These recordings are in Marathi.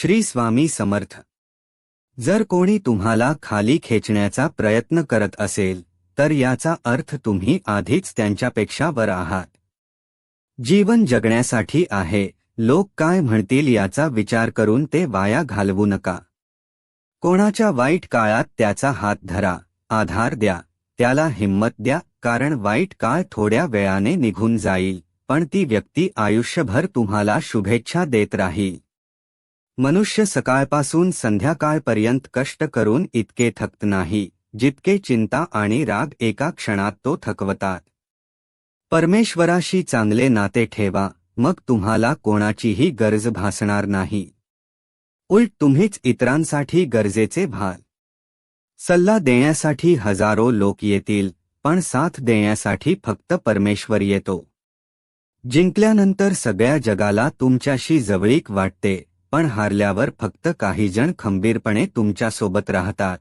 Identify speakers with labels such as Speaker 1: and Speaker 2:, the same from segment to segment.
Speaker 1: श्री स्वामी समर्थ. जर कोणी तुम्हाला खाली खेचण्याचा प्रयत्न करत असेल तर याचा अर्थ तुम्ही आधीच त्यांच्यापेक्षा वर आहात. जीवन जगण्यासाठी आहे लोक काय म्हणतील याचा विचार करून ते वाया घालवू नका. कोणाच्या वाईट काळात त्याचा हात धरा आधार द्या त्याला हिंमत द्या कारण वाईट काळ थोड्या वेळाने निघून जाईल पण ती व्यक्ती आयुष्यभर तुम्हाला शुभेच्छा देत राहील. मनुष्य सकाळपासून संध्याकाळपर्यंत कष्ट करून इतके थकत नाही जितके चिंता आणि राग एका क्षणात तो थकवतात. परमेश्वराशी चांगले नाते ठेवा मग तुम्हाला कोणाचीही गरज भासणार नाही. उलट तुम्हीच इतरांसाठी गरजेचे भाल. सल्ला देण्यासाठी हजारो लोक येतील पण साथ देण्यासाठी फक्त परमेश्वर येतो. जिंकल्यानंतर सगळ्या जगाला तुमच्याशी जवळीक वाटते. पण हारल्यावर फक्त काही जण खंबीरपणे तुमच्यासोबत राहतात.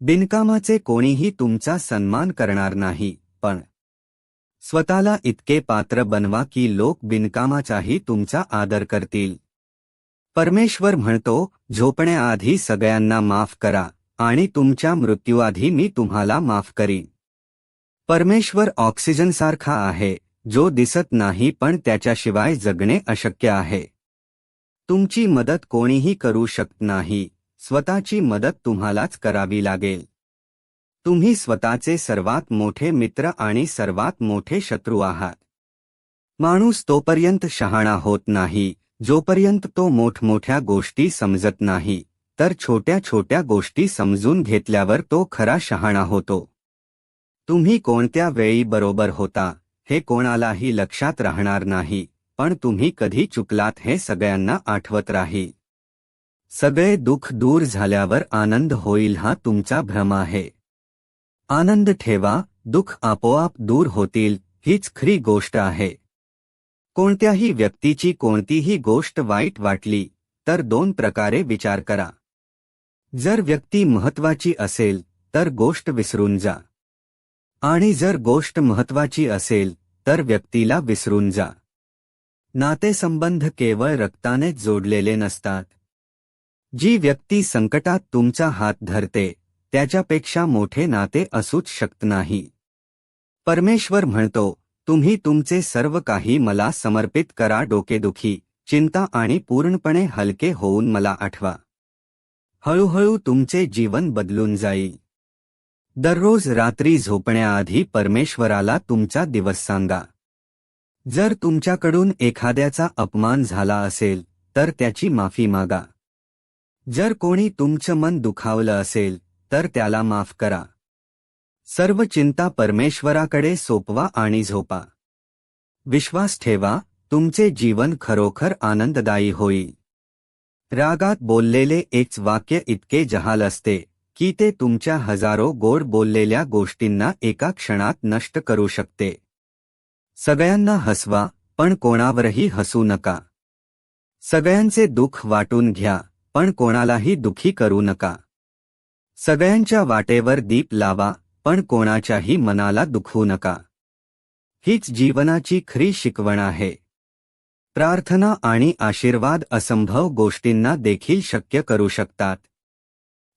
Speaker 1: बिनकामाचे कोणीही तुमचा सन्मान करणार नाही पण स्वतःला इतके पात्र बनवा की लोक बिनकामाचाही तुमचा आदर करतील. परमेश्वर म्हणतो झोपण्याआधी सगळ्यांना माफ करा आणि तुमच्या मृत्यूआधी मी तुम्हाला माफ करीन. परमेश्वर ऑक्सिजनसारखा आहे जो दिसत नाही पण त्याच्याशिवाय जगणे अशक्य आहे. तुमची मदत कोणीही करू शकत नाही. स्वतःची मदत तुम्हालाच करावी लागेल. तुम्ही स्वतःचे सर्वात मोठे मित्र आणि सर्वात मोठे शत्रू आहात. माणूस तोपर्यंत शहाणा होत नाही. जोपर्यंत तो मोठमोठ्या गोष्टी समजत नाही तर छोट्या छोट्या गोष्टी समजून घेतल्यावर तो खरा शहाणा होतो. तुम्ही कोणत्या वेळी बरोबर होता हे कोणालाही लक्षात राहणार नाही. पण तुम्ही कधी चुकलात हे सगळ्यांना आठवत राहील सगळे दुःख दूर झाल्यावर आनंद होईल हा तुमचा भ्रम आहे. आनंद ठेवा दुःख आपोआप दूर होतील हीच खरी गोष्ट आहे. कोणत्याही व्यक्तीची कोणतीही गोष्ट वाईट वाटली तर दोन प्रकारे विचार करा. जर व्यक्ती महत्वाची असेल तर गोष्ट विसरून जा. आणि जर गोष्ट महत्वाची असेल तर व्यक्तीला विसरून जा. नातेसंबंध केवळ रक्तानेच जोडलेले नसतात. जी व्यक्ती संकटात तुमचा हात धरते त्याच्यापेक्षा मोठे नाते असूच शकत नाही. परमेश्वर म्हणतो तुम्ही तुमचे सर्व काही मला समर्पित करा डोकेदुखी चिंता आणि पूर्णपणे हलके होऊन मला आठवा. हळूहळू तुमचे जीवन बदलून जाईल. दररोज रात्री झोपण्याआधी परमेश्वराला तुमचा दिवस सांगा. जर तुमच्याकडून एखाद्याचा अपमान झाला असेल तर त्याची माफी मागा. जर कोणी तुमचं मन दुखावलं असेल तर त्याला माफ करा. सर्व चिंता परमेश्वराकडे सोपवा आणि झोपा. विश्वास ठेवा तुमचे जीवन खरोखर आनंददायी होईल. रागात बोललेले एक वाक्य इतके जहाल असते की ते तुमच्या हजारो गोड बोललेल्या गोष्टींना एका क्षणात नष्ट करू शकते. सगळ्यांना हसवा पण कोणावरही हसू नका. सगळ्यांचे दुःख वाटून घ्या पण कोणालाही दुखी करू नका. सगळ्यांच्या वाटेवर दीप लावा पण कोणाच्याही मनाला दुखवू नका. हीच जीवनाची खरी शिकवण आहे. प्रार्थना आणि आशीर्वाद असंभव गोष्टींना देखील शक्य करू शकतात.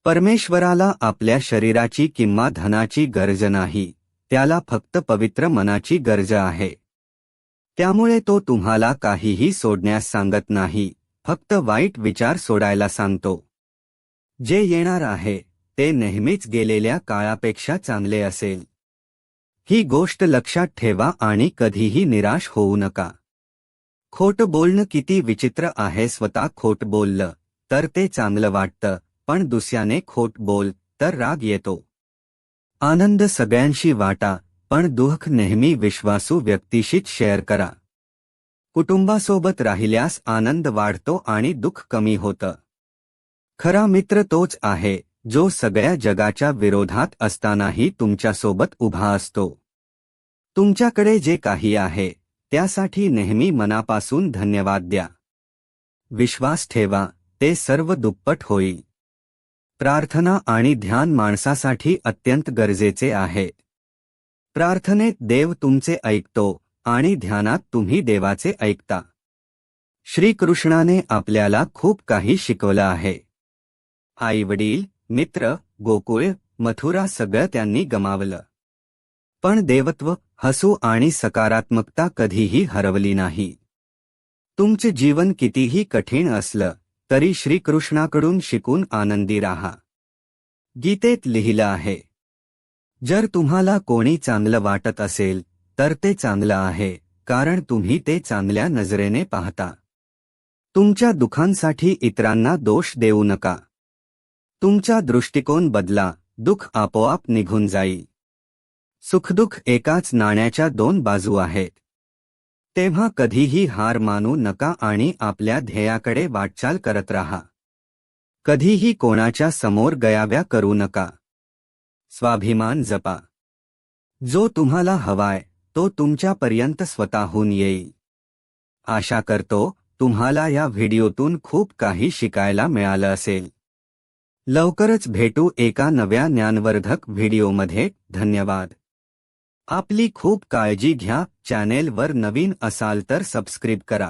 Speaker 1: परमेश्वराला आपल्या शरीराची किंवा धनाची गरज नाही. त्याला फक्त पवित्र मनाची गरज आहे. त्यामुळे तो तुम्हाला काहीही सोडण्यास सांगत नाही फक्त वाईट विचार सोडायला सांगतो. जे येणार आहे ते नेहमीच गेलेल्या काळापेक्षा चांगले असेल. ही गोष्ट लक्षात ठेवा आणि कधीही निराश होऊ नका. खोट बोलणं किती विचित्र आहे स्वतः खोट बोललं तर ते चांगलं वाटतं पण दुसऱ्याने खोट बोल तर राग येतो. आनंद सगळ्यांशी वाटा पण दुःख नेहमी विश्वासू व्यक्तीशीच शेअर करा. कुटुंबासोबत राहिल्यास आनंद वाढतो आणि दुःख कमी होतं. खरा मित्र तोच आहे जो सगळ्या जगाच्या विरोधात असतानाही तुमच्यासोबत उभा असतो. तुमच्याकडे जे काही आहे त्यासाठी नेहमी मनापासून धन्यवाद द्या. विश्वास ठेवा ते सर्व दुप्पट होईल. प्रार्थना आणि ध्यान माणसासाठी अत्यंत गरजेचे आहे. प्रार्थनेत देव तुमचे ऐकतो आणि ध्यानात तुम्ही देवाचे ऐकता. श्रीकृष्णाने आपल्याला खूप काही शिकवलं आहे. आईवडील मित्र गोकुळ मथुरा सगळं त्यांनी गमावलं. पण देवत्व हसू आणि सकारात्मकता कधीही हरवली नाही. तुमचे जीवन कितीही कठीण असलं तरी श्रीकृष्णाकडून शिकून आनंदी राहा. गीतेत लिहिलं आहे जर तुम्हाला कोणी चांगलं वाटत असेल तर ते चांगलं आहे कारण तुम्ही ते चांगल्या नजरेने पाहता. तुमच्या दुःखांसाठी इतरांना दोष देऊ नका. तुमचा दृष्टिकोन बदला दुःख आपोआप निघून जाईल. सुखदुःख एकाच नाण्याच्या दोन बाजू आहेत. तेव्हा कधीही हार मानू नका आणि आपल्या ध्येयाकडे वाटचाल करत राहा. कधीही कोणाच्या समोर गयाव्या करू नका. स्वाभिमान जपा. जो तुम्हाला हवाय तो तुमच्यापर्यंत स्वतःहून येईल. आशा करतो तुम्हाला या व्हिडिओतून खूप काही शिकायला मिळालं असेल. लवकरच भेटू एका नव्या ज्ञानवर्धक व्हिडिओमध्ये. धन्यवाद. आपली खूप काळजी घ्या. चॅनेलवर नवीन असाल तर सबस्क्रिब करा.